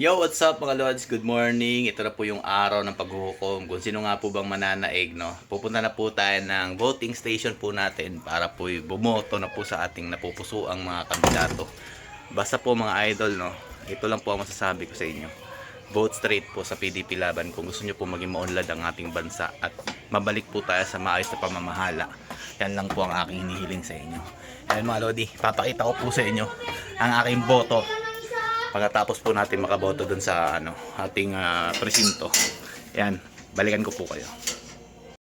Yo, what's up mga Lods? Good morning. Ito na po yung araw ng paghuhukom. Kung sino nga po bang mananaig, no? Pupunta na po tayo ng voting station po natin para po bumoto na po sa ating napupuso ang mga kandidato. Basta po mga idol, no? Ito lang po ang masasabi ko sa inyo. Vote straight po sa PDP Laban kung gusto nyo po maging maunlad ang ating bansa at mabalik po tayo sa maayos na pamamahala. Yan lang po ang aking hinihiling sa inyo. Yan mga Lodi, papakita ko po sa inyo ang aking boto pagkatapos po natin makaboto dun sa ano, ating ah, presinto. Yan, balikan ko po kayo.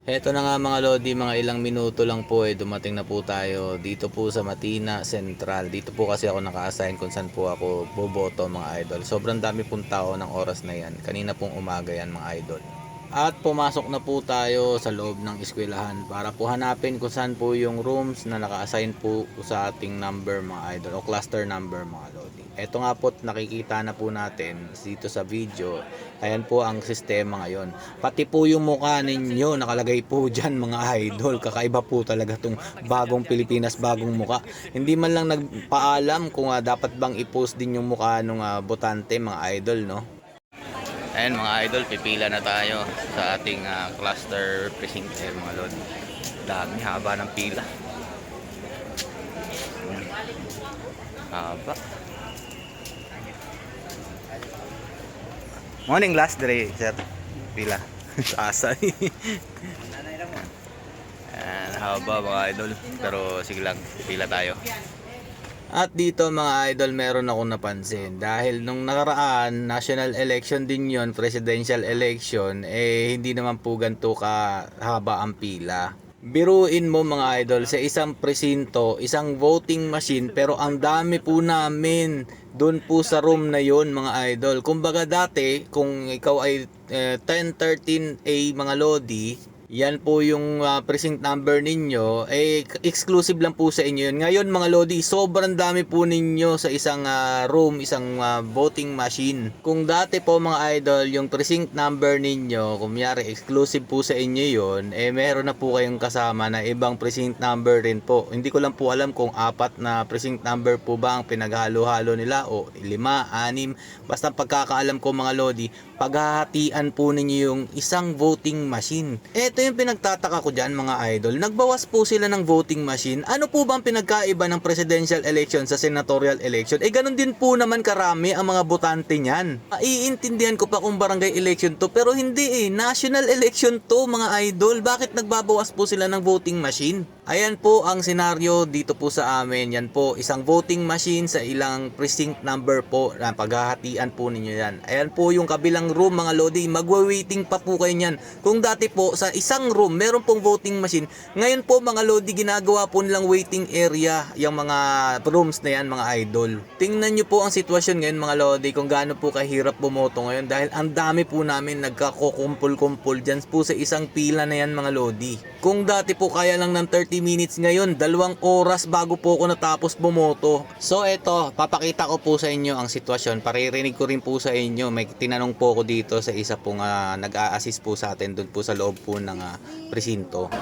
Heto na nga mga Lodi, mga ilang minuto lang po eh, dumating na po tayo dito po sa Matina Central. Dito po kasi ako naka-assign kung saan po ako boboto mga idol. Sobrang dami pong tao ng oras na yan. Kanina pong umaga yan mga idol. At pumasok na po tayo sa loob ng eskwelahan para po hanapin kung saan po yung rooms na naka-assign po sa ating number mga idol o cluster number mga lodi. Ito nga po nakikita na po natin dito sa video. Ayan po ang sistema ngayon. Pati po yung mukha ninyo nakalagay po dyan mga idol. Kakaiba po talaga tong bagong Pilipinas, bagong mukha. Hindi man lang nagpaalam kung ah, dapat bang i-post din yung mukha ng botante mga idol no. Ayan mga idol, pipila na tayo sa ating ah, cluster precinct ayan, mga lord. Dami, haba ng pila. Ayan. Haba. Morning last day, sir. Pila. Asa. Ayan, haba mga idol. Pero sige lang, pila tayo. At dito mga idol meron akong napansin dahil nung nakaraan national election din yon presidential election eh hindi naman po ganito kahaba ang pila. Biruin mo mga idol sa isang presinto, isang voting machine pero ang dami po namin doon po sa room na yon mga idol. Kumbaga dati kung ikaw ay eh, 1013A mga lodi, yan po yung ah, precinct number ninyo. Eh, exclusive lang po sa inyo yun. Ngayon mga Lodi, sobrang dami po ninyo sa isang ah, room, isang ah, voting machine. Kung dati po mga idol, yung precinct number ninyo, kumyari exclusive po sa inyo yun, eh meron na po kayong kasama na ibang precinct number rin po. Hindi ko lang po alam kung apat na precinct number po ba ang pinaghalo-halo nila o lima, anim. Basta pagkakaalam ko mga Lodi, paghahatian po ninyo yung isang voting machine. Ito yung pinagtataka ko dyan mga idol. Nagbawas po sila ng voting machine. Ano po bang pinagkaiba ng presidential election sa senatorial election? Eh ganun din po naman karami ang mga botante niyan. Maiintindihan ko pa kung barangay election to pero hindi eh. National election to mga idol. Bakit nagbabawas po sila ng voting machine? Ayan po ang senaryo dito po sa amin. Yan po, isang voting machine sa ilang precinct number po na paghahatian po ninyo yan. Ayan po yung kabilang room mga lodi. Magwa-waiting pa po kayo niyan. Kung dati po sa isang room meron pong voting machine, ngayon po mga lodi ginagawa po nilang waiting area yung mga rooms na yan mga idol. Tingnan nyo po ang sitwasyon ngayon mga lodi kung gaano po kahirap bumoto ngayon dahil ang dami po namin nagkakukumpul-kumpul dyan po sa isang pila na yan mga lodi. Kung dati po kaya lang ng 30 minutes ngayon, dalawang oras bago po ako natapos bumoto. So eto, papakita ko po sa inyo ang sitwasyon. Paririnig ko rin po sa inyo. May tinanong po ako dito sa isa pong ah, nag-a-assist po sa atin doon po sa loob po ng ah, presinto.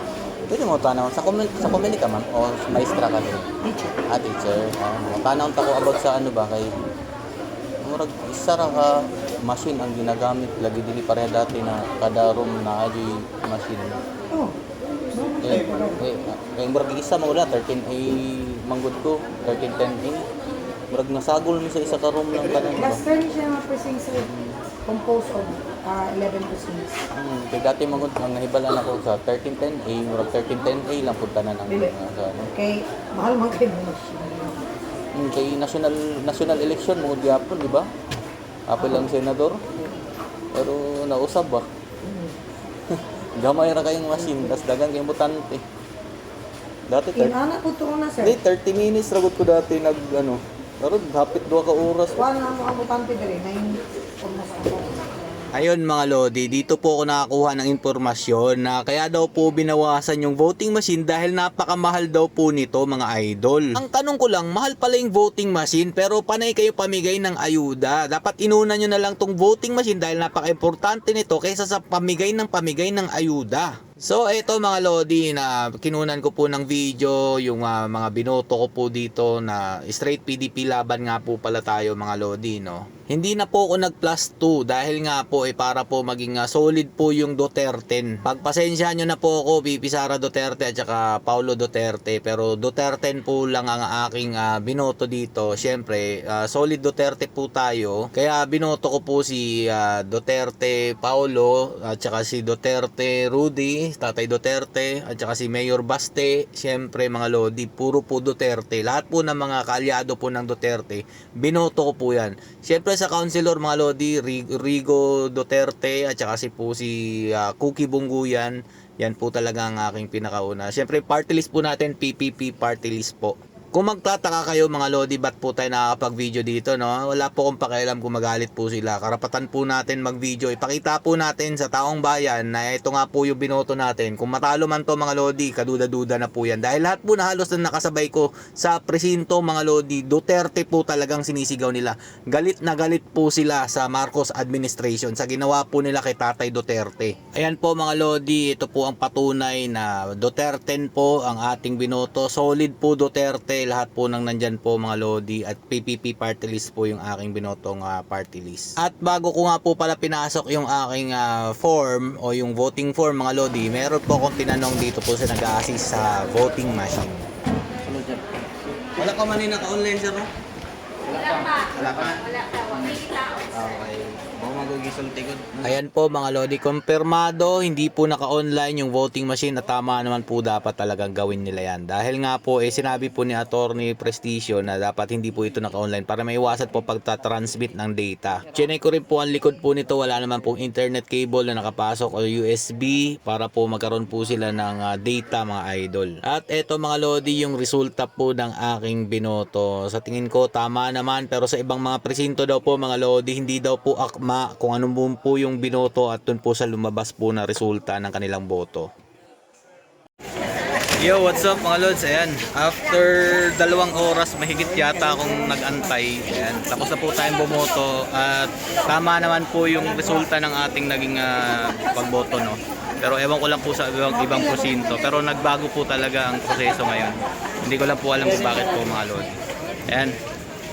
Pwede mo tanaw sa comment sa comment ka ma'am o maestra ka rin? Teacher. Ah, teacher. Uh, tanaw ta ko about sa ano ba kay murag isa ra ka machine ang ginagamit lagi dili pareha dati na kada room na adi machine. Oh. Eh, eh, eh murag isa mo wala 13A manggod ko 1310A. Murag nasagol mi sa isa ka room lang kanan. Last time siya mga with composed of uh, 11 precincts. Hmm, kay dati manggod ang nahibalan ako sa 1310A, murag 1310A lang punta na Dili. uh, sa ano. Okay, mahal man machine. Hmm, kay national national election mo gyapon, di ba? Apil lang senador. Pero nausab ba? Gamay ra kayong machine, tas dagang kayong butante. Dati 30, Inana po ito na sir. Hindi, 30 minutes ragot ko dati nag ano. Pero hapit duha ka oras. Wala na mo ang butante dali. Na yung formas ako. Ayun mga Lodi, dito po ako nakakuha ng impormasyon na kaya daw po binawasan yung voting machine dahil napakamahal daw po nito mga idol. Ang tanong ko lang, mahal pala yung voting machine pero panay kayo pamigay ng ayuda. Dapat inuna nyo na lang tong voting machine dahil napaka-importante nito kaysa sa pamigay ng pamigay ng ayuda. So ito mga Lodi na kinunan ko po ng video yung ah, mga binoto ko po dito na straight PDP laban nga po pala tayo mga Lodi no. Hindi na po ako nag plus 2 dahil nga po eh para po maging ah, solid po yung Duterte. Pagpasensya nyo na po ako Sara Duterte at saka Paulo Duterte pero Duterte po lang ang aking ah, binoto dito. Siyempre ah, solid Duterte po tayo kaya binoto ko po si ah, Duterte Paulo at saka si Duterte Rudy, Tatay Duterte at saka si Mayor Baste. Siyempre mga Lodi, puro po Duterte. Lahat po ng mga kaalyado po ng Duterte, binoto ko po yan. Siyempre sa councilor mga Lodi, Rig- Rigo Duterte at saka si po si ah, Cookie Bunguyan. Yan po talaga ang aking pinakauna. Siyempre party list po natin, PPP party list po. Kung magtataka kayo mga Lodi, ba't po tayo nakakapag-video dito, no? Wala po akong pakialam kung magalit po sila. Karapatan po natin mag-video. Ipakita po natin sa taong bayan na ito nga po yung binoto natin. Kung matalo man to mga Lodi, kaduda-duda na po yan. Dahil lahat po na halos na nakasabay ko sa presinto mga Lodi, Duterte po talagang sinisigaw nila. Galit na galit po sila sa Marcos administration sa ginawa po nila kay Tatay Duterte. Ayan po mga Lodi, ito po ang patunay na Duterte po ang ating binoto. Solid po Duterte, lahat po ng nandyan po mga Lodi at PPP party list po yung aking binotong ah, party list. At bago ko nga po pala pinasok yung aking ah, form o yung voting form mga Lodi, meron po akong tinanong dito po sa nag-assist sa voting machine. Wala ka man naka-online sir, no? Wala pa. Wala pa. Wala pa. Wala tao. Okay. Ayan po mga Lodi, kumpirmado, hindi po naka-online yung voting machine at tama naman po dapat talagang gawin nila yan. Dahil nga po, eh, sinabi po ni Attorney Prestigio na dapat hindi po ito naka-online para maiwasan po pagta-transmit ng data. Chinay ko rin po ang likod po nito, wala naman pong internet cable na nakapasok o USB para po magkaroon po sila ng ah, data mga idol. At eto mga Lodi, yung resulta po ng aking binoto. Sa tingin ko tama naman pero sa ibang mga presinto daw po mga Lodi, hindi daw po akma kung anong po yung binoto at dun po sa lumabas po na resulta ng kanilang boto. Yo, what's up mga lods? Ayan, after dalawang oras mahigit yata akong nag-antay. Ayan, tapos na po tayong bumoto at tama naman po yung resulta ng ating naging ah, pagboto, no? Pero ewan ko lang po sa ibang, ibang prosinto. Pero nagbago po talaga ang proseso ngayon. Hindi ko lang po alam kung bakit po mga lodi. Ayan,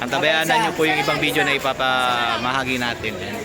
ang tabayanan nyo po yung ibang video na ipapamahagi natin. Ayan.